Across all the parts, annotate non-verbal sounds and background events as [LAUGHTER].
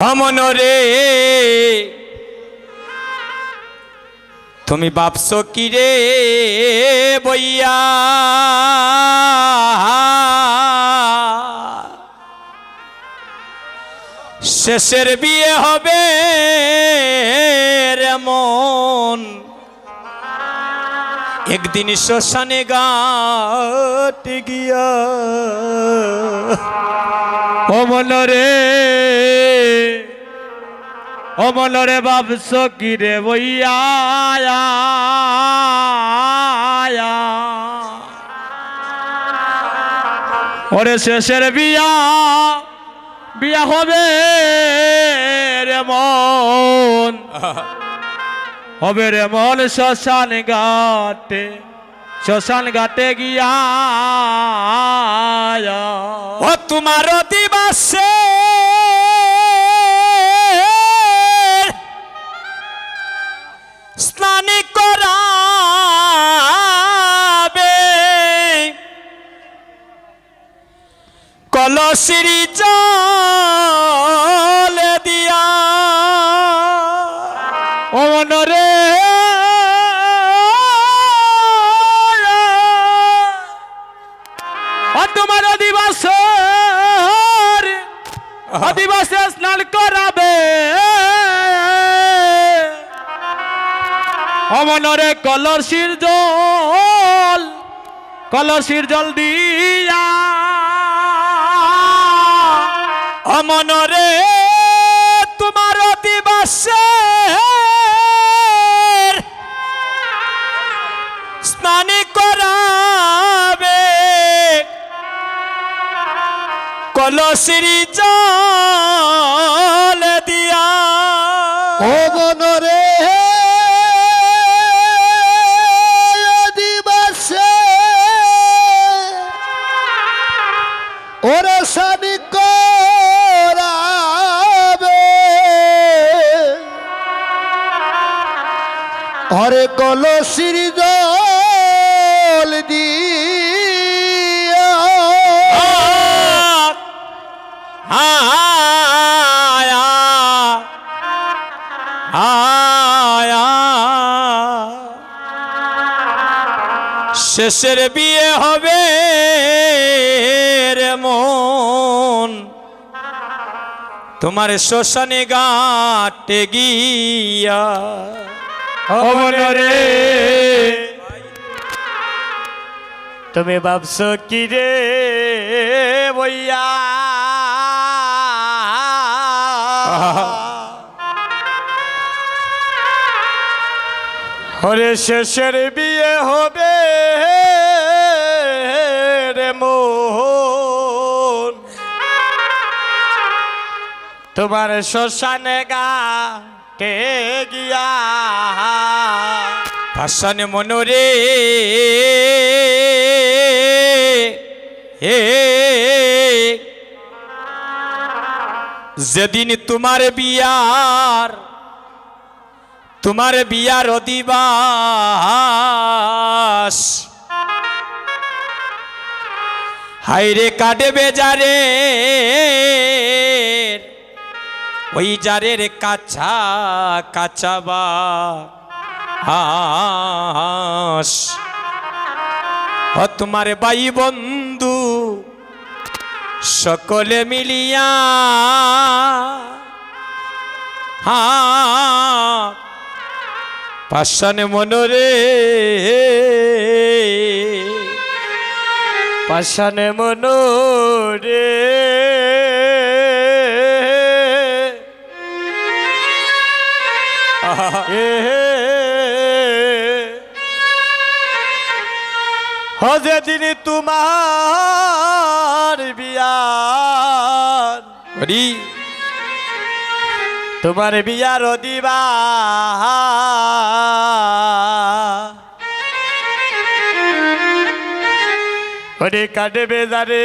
অমন রে। তুমি বাপস কি রে বইয়া? শেষের বিয়ে হবে রে মন। একদিন শ্মশানে গাট গিয়া অমল রে অমল রে বাবস কি রে বইয়া, ওরে শেষের বিয়া বিয়া হবে রে মন। হবে রে মন শ্মশান ঘাটে শ্মশান ঘাটে গিয়া ও তোমার দিবাসে স্নান করাবে। কলসিরি অমনরে কলসির জল কলসির জল দিয়া। অমন রে তোমার দিবাসে স্নান করাবে। কলসিরি হরে কলসির দল দিয়া। আয়া আয়া শেষের বিয়ে হবে রে মন। তোমার শ্মশানে গাটে গিয়া অমনরে তুমি ভাবছ কি রে বইয়া? হরে শেষের বিয়ে হবে রে মোহন। তোমার শ্মশানে গা কে গিয়া? ভাষণে মনোরে হে যেদিন তোমার বিয়ার তোমার বিয়ার অধিবাস। হাইরে কাটে বেজারে ওই জারের কাছা কাছাবা হাস তোমার বাই বন্ধু, সকলে মিলিয়া। হা। পাশানে মনরে। পাশানে মনরে। [LAUGHS] হজে দিন তোমার বিয়ার। তোমার বিয়ার দিবা ওরে কাটে বেজারে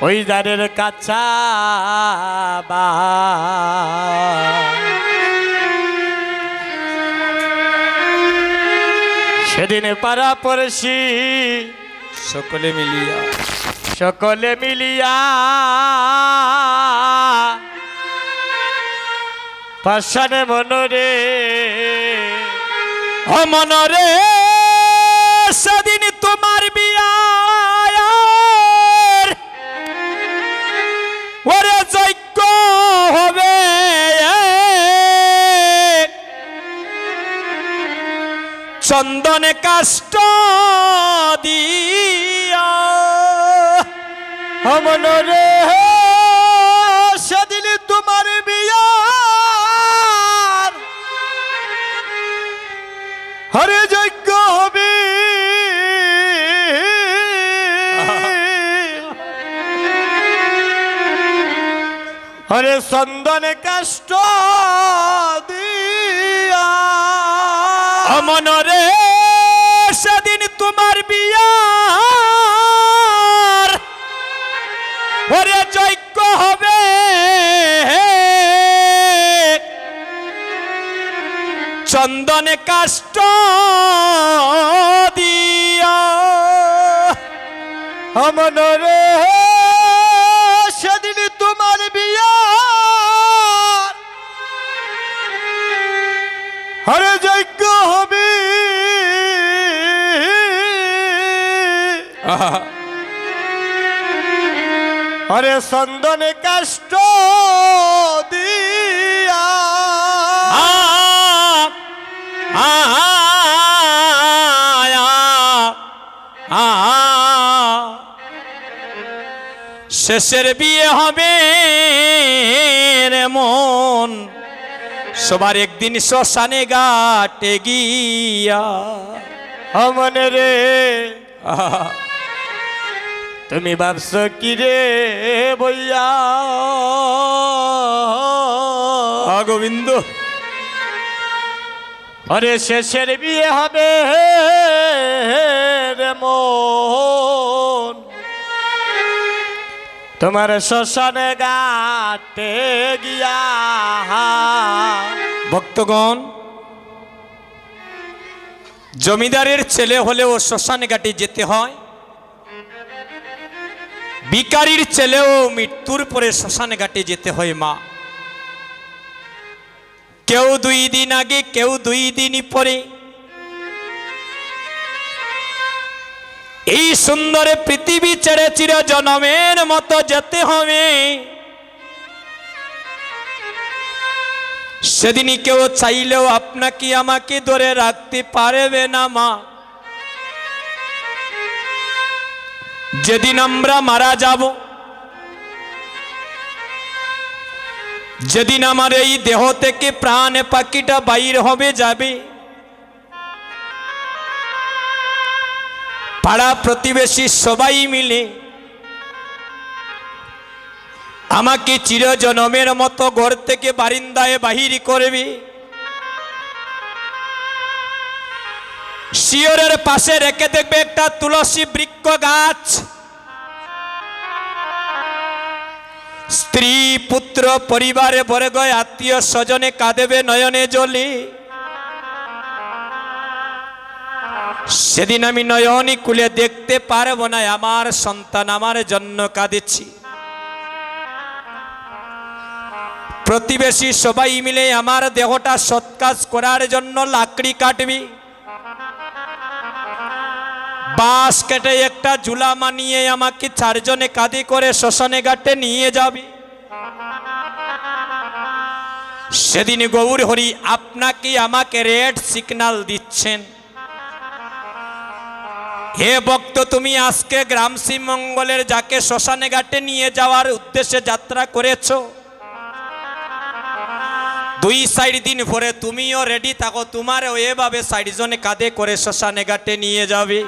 ওই জারের কাছা সেদিনে পাড়া পড়শি সকলে মিলিয়া। সকলে মিলিয়া। পাশানে মনরে। ও মনরে। চন্দনে কাষ্ট দিয়া। মনরে সেদিন তোমার বিয়া। হরে যজ্ঞ হবে। হরে চন্দনে কাষ্ট চন্দনে কাষ্ট দিয়া। আমনরে সেদিন তোমার বিয়া। হরে যজ্ঞ হবে। হরে চন্দনে শেষের বিয়ে হবে রে মন। সবার একদিন শ্মশানে গাটে গিয়া আমনে রে। [LAUGHS] তুমি ভাবছ কি রে বইয়া? গোবিন্দ। আরে শেষের বিয়ে হবে রে মন। তোমার শ্মশানে গাতে গিয়া ভক্তগণ, জমিদারের ছেলে হলেও শ্মশান ঘাটে যেতে হয় বিকারির ছেলেও মৃত্যুর পরে শ্মশান ঘাটে যেতে হয় মা। কেউ দুই দিন আগে, কেউ দুই দিন পরে এই সুন্দর পৃথিবী ছেড়ে চির জনমের মতো যেতে হবে। সেদিনই কেউ চাইলেও আপনাকে আমাকে ধরে রাখতে পারবে না মা। যেদিন আমরা মারা যাব, যেদিন আমার এই দেহ থেকে প্রাণ পাখিটা বাইর হবে যাবে পাড়া প্রতিবেশী সবাই মিলে আমাকে চিরজনমের মতো ঘর থেকে বারিন্দায় বাহির করবে। শিয়রের পাশে রেখে দেখবে একটা তুলসী বৃক্ষ গাছ। স্ত্রী, পুত্র, পরিবারে বর্গ, আত্মীয় স্বজনে কাঁদেবে নয়নে জলে। সেদিন আমি নয়নি কুলে দেখতে পারব না, আমার সন্তান আমার জন্য কাঁদেছি প্রতিবেশী সবাই মিলে আমার দেহটা সৎকাজ করার জন্য লাকড়ি কাটবি। বাঁশ কেটে একটা ঝুলা মানিয়ে আমাকে চারজনে কাঁদি করে শ্মশানে ঘাটে নিয়ে যাবি। সেদিন গৌর হরি আপনাকে আমাকে রেড সিগনাল দিচ্ছেন। হে ভক্ত, তুমি আজকে গ্রাম মঙ্গলের যাকে শ্মশানে ঘাটে নিয়ে যাওয়ার উদ্দেশ্যে যাত্রা করেছ, দুই সাইড দিন পরে তুমিও রেডি থাকো, তোমারও এভাবে সাইড জনে কাঁধে করে শ্মশানে ঘাটে নিয়ে যাবে।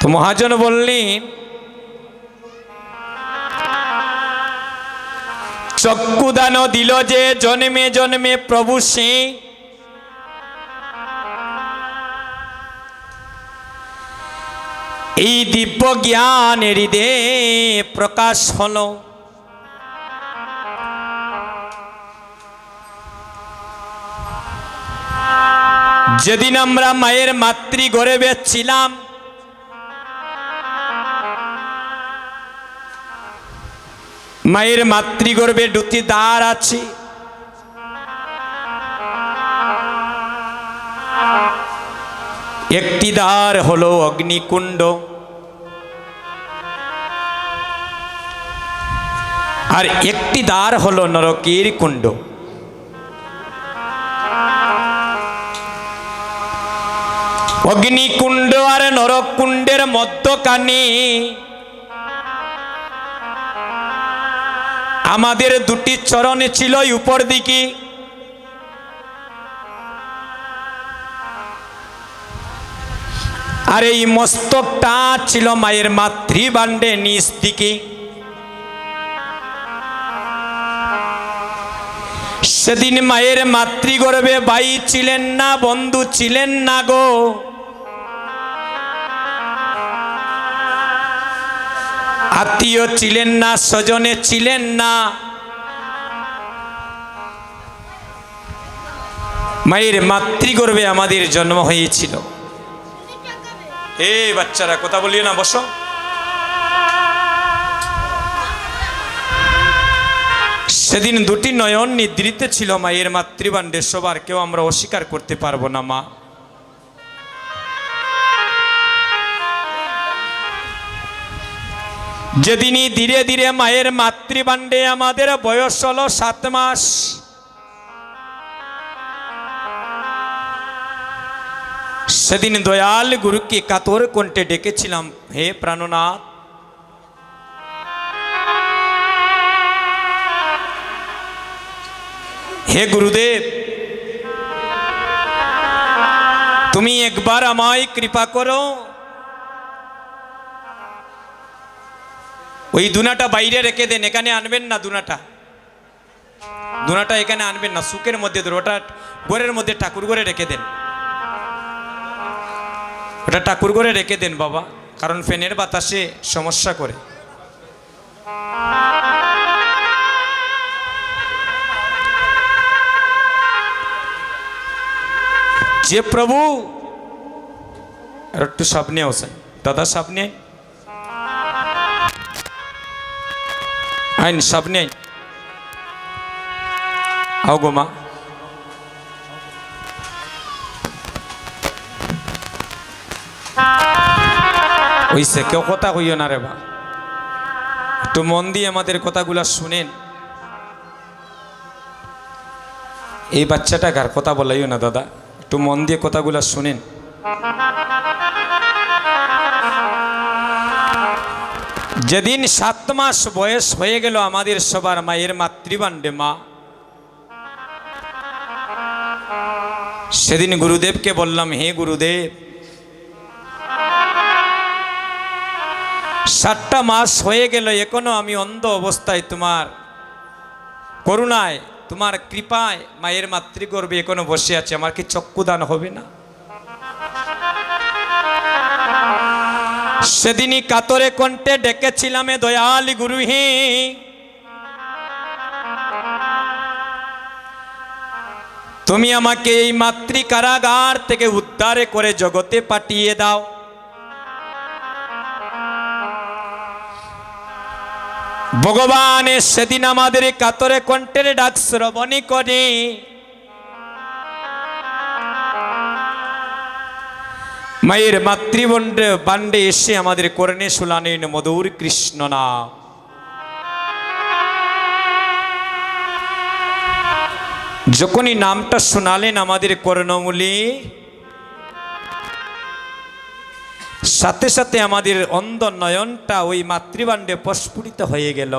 তো মহাজন বললেন চক্ষুদান দিল যে জন্মে জন্মে প্রভু সে এই দিব্য জ্ঞানের হৃদে প্রকাশ হলো। যেদিন আমরা মায়ের মাতৃ গর্ভে ছিলাম, মায়ের মাতৃগর্ভে দুটি দ্বার আছে। একটি দ্বার হলো অগ্নিকুণ্ড। আর একটি দ্বার হলো নরকের কুণ্ড। অগ্নিকুণ্ড আর নরকুণ্ডের মধ্যখানে আমাদের দুটি চরণ ছিল উপর দিকে আর এই মস্তকটা ছিল মায়ের মাতৃবাণ্ডে নিচ দিকে। সেদিন মায়ের মাতৃগর্ভে বাই ছিলেন না, বন্ধু ছিলেন না গো। আত্মীয় ছিলেন না, স্বজনে ছিলেন না। মায়ের মাতৃগর্ভে আমাদের জন্ম হয়েছিল। এই বাচ্চারা, কথা বলিও না, বসো। সেদিন দুটি নয়ন নিদ্রিত ছিল মায়ের মাতৃবাণ্ডে সবার কেউ আমরা অস্বীকার করতে পারব না, মা। যেদিনই ধীরে ধীরে মায়ের মাতৃবাণ্ডে আমাদের বয়স হলো সাত মাস সেদিন দয়াল গুরুকে কাতর কণ্ঠে ডেকেছিলাম, হে প্রাণনাথ, হে গুরুদেব, তুমি একবার আমায় কৃপা করো। ওই দুনাটা বাইরে রেখে দেন, এখানে আনবেন না দুনাটা। দুনাটা এখানে আনবেন না, সুখের মধ্যে ওটা গোরের মধ্যে, ঠাকুর ঘরে রেখে দেন। ওটা ঠাকুর ঘরে রেখে দেন বাবা, কারণ ফ্যানের বাতাসে সমস্যা করে। যে প্রভু একটু সামনে আসেন। দাদা সামনে। আইন সামনে আও গো মা। ওইসে কেউ কথা হইও না রে বা একটু মন দিয়ে আমাদের কথাগুলা শুনেন। এই বাচ্চাটা কার কথা বলাইও না, দাদা? একটু মন দিয়ে কথাগুলা শুনেন। যেদিন সাত মাস বয়স হয়ে গেল আমাদের সবার মায়ের মাতৃবাণ্ডে মা। সেদিন গুরুদেবকে বললাম, হে গুরুদেব সাতটা মাস হয়ে গেল, এখনও আমি অন্ধ অবস্থায় তোমার করুণায়, তোমার কৃপায় মায়ের মাতৃগর্ভে এখনও বসে আছে, আমার কি চক্ষুদান হবে না? সেদিনই কাতরে কণ্ঠে ডেকেছিলাম, এ দয়াল গুরুহি। তুমি আমাকে এই মাতৃ কারাগার থেকে উদ্ধারে করে জগতে পাঠিয়ে দাও। ভগবানের সেদিন আমাদের কাতরে কণ্ঠের ডাক শ্রবণী করে। মায়ের মাতৃবন্ডে বান্ডে এসে আমাদের করণে শুলানেন মধুর কৃষ্ণ নাম। যখনই নামটা শোনালেন আমাদের কর্ণমূলী সাথে সাথে আমাদের অন্ধ নয়নটা ওই মাতৃবাণ্ডে প্রস্ফুটিত হয়ে গেল।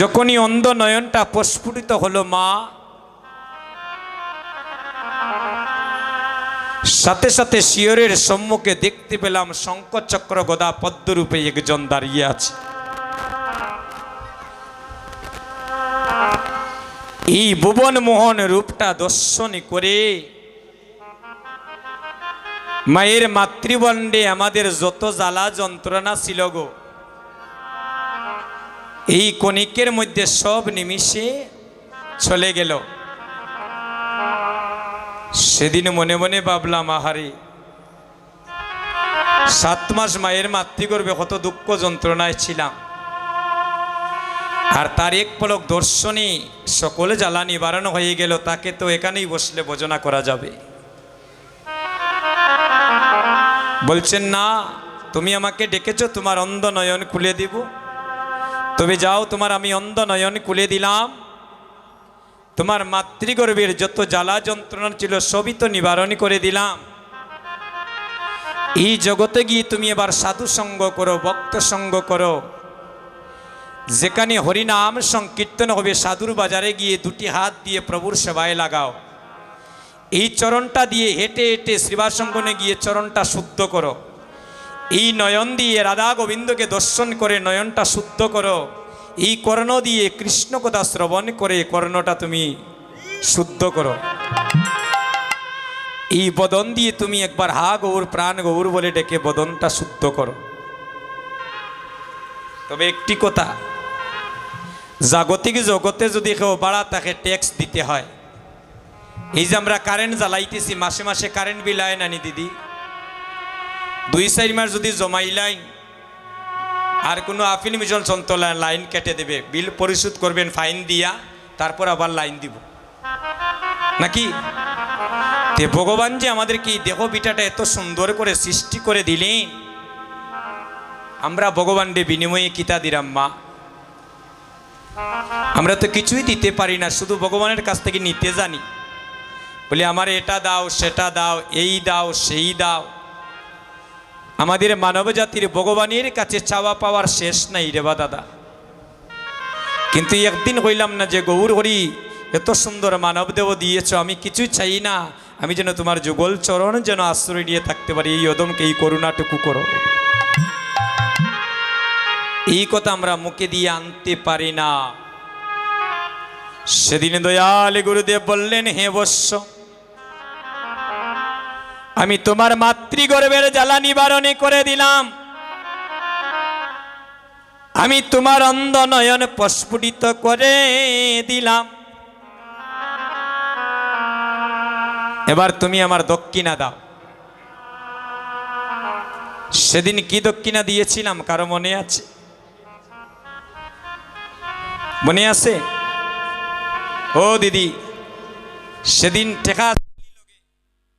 যখনই অন্ধ নয়নটা প্রস্ফুটিত হলো মা, সাথে সাথে শিয়রের সম্মুখে দেখতে পেলাম শঙ্করচক্র গদা পদ্মরূপে একজন দাঁড়িয়ে আছে। এই ভুবন মোহন রূপটা দর্শনী করে মায়ের মাতৃবণ্ডে আমাদের যত জ্বালা যন্ত্রণা ছিল গো, এই কণিকের মধ্যে সব নিমিষে চলে গেল। সেদিন মনে মনে ভাবলাম, আহারে, সাত মাস মায়ের মাতৃগর্ভে কত দুঃখ যন্ত্রণায় ছিলাম। আর তার এক পলক দর্শনে সকলে জ্বালা নিবারণ হয়ে গেল, তাকে তো এখানেই বসলে ভোজনা করা যাবে। বলছেন, না, তুমি আমাকে ডেকেছো, তোমার অন্ধ নয়ন খুলে দিব। তুমি যাও, তোমার আমি অন্ধ নয়ন খুলে দিলাম। তোমার মাতৃগর্ভের যত জ্বালা যন্ত্রণা ছিল, সবই তো নিবারণ করে দিলাম। এই জগতে গিয়ে তুমি এবার সাধু সঙ্গ করো, ভক্ত সঙ্গ করো। যেখানে হরিনাম সংকীর্তন হবে, সাধুর বাজারে গিয়ে দুটি হাত দিয়ে প্রভুর সেবায় লাগাও। এই চরণটা দিয়ে হেঁটে হেঁটে শ্রীবাসঙ্গনে গিয়ে চরণটা শুদ্ধ করো। এই নয়ন দিয়ে রাধা গোবিন্দকে দর্শন করে নয়নটা শুদ্ধ করো। এই কর্ণ দিয়ে কৃষ্ণ কথা শ্রবণ করে কর্ণটা তুমি শুদ্ধ করো। এই বদন দিয়ে তুমি একবার হা গৌর, প্রাণ গৌর বলে ডেকে বদনটা শুদ্ধ করো। তবে একটি কথা, জাগতিক জগতে যদি কেউ বাড়া, তাকে ট্যাক্স দিতে হয়। এই যে আমরা কারেন্ট জ্বালাইতেছি, মাসে মাসে কারেন্ট বিল আয় নানি দিদি। দুই, চার মাস যদি জমাই লাইন, আর কোনো আপিল মিশন সন্তলা লাইন কেটে দেবে। বিল পরিশোধ করবেন ফাইন দিয়া, তারপর আবার লাইন দিব। নাকি? তে ভগবান যে আমাদের কি দেহ বিটাটা এত সুন্দর করে সৃষ্টি করে দিলেন? আমরা ভগবান রে বিনিময়ে কিতা দিলাম মা? আমরা তো কিছুই দিতে পারি না, শুধু ভগবানের কাছ থেকে নিতে জানি। বলি, আমার এটা দাও, সেটা দাও, এই দাও, সেই দাও। আমাদের মানব জাতির ভগবানের কাছে চাওয়া পাওয়ার শেষ নাই রে বা দাদা। কিন্তু একদিন হইলাম না যে, গৌর হরি, এত সুন্দর মানব দেব দিয়েছ, আমি কিছুই চাই না। আমি যেন তোমার যুগল চরণ যেন আশ্রয় নিয়ে থাকতে পারি, এই অদমকে, এই করুণাটুকু করো। এই কথা আমরা মুখে দিয়ে আনতে পারি না। সেদিন দয়াল গুরুদেব বললেন, হে বৎস আমি তোমার মাতৃগর্ভের জ্বালা নিবারণে করে দিলাম। আমি তোমার অন্ধ নয়ন প্রস্ফুটিত করে দিলাম। এবার তুমি আমার দক্ষিণা দাও। সেদিন কি দক্ষিণা দিয়েছিলাম কারও মনে আছে? মনে আছে? ও দিদি, সেদিন টেকা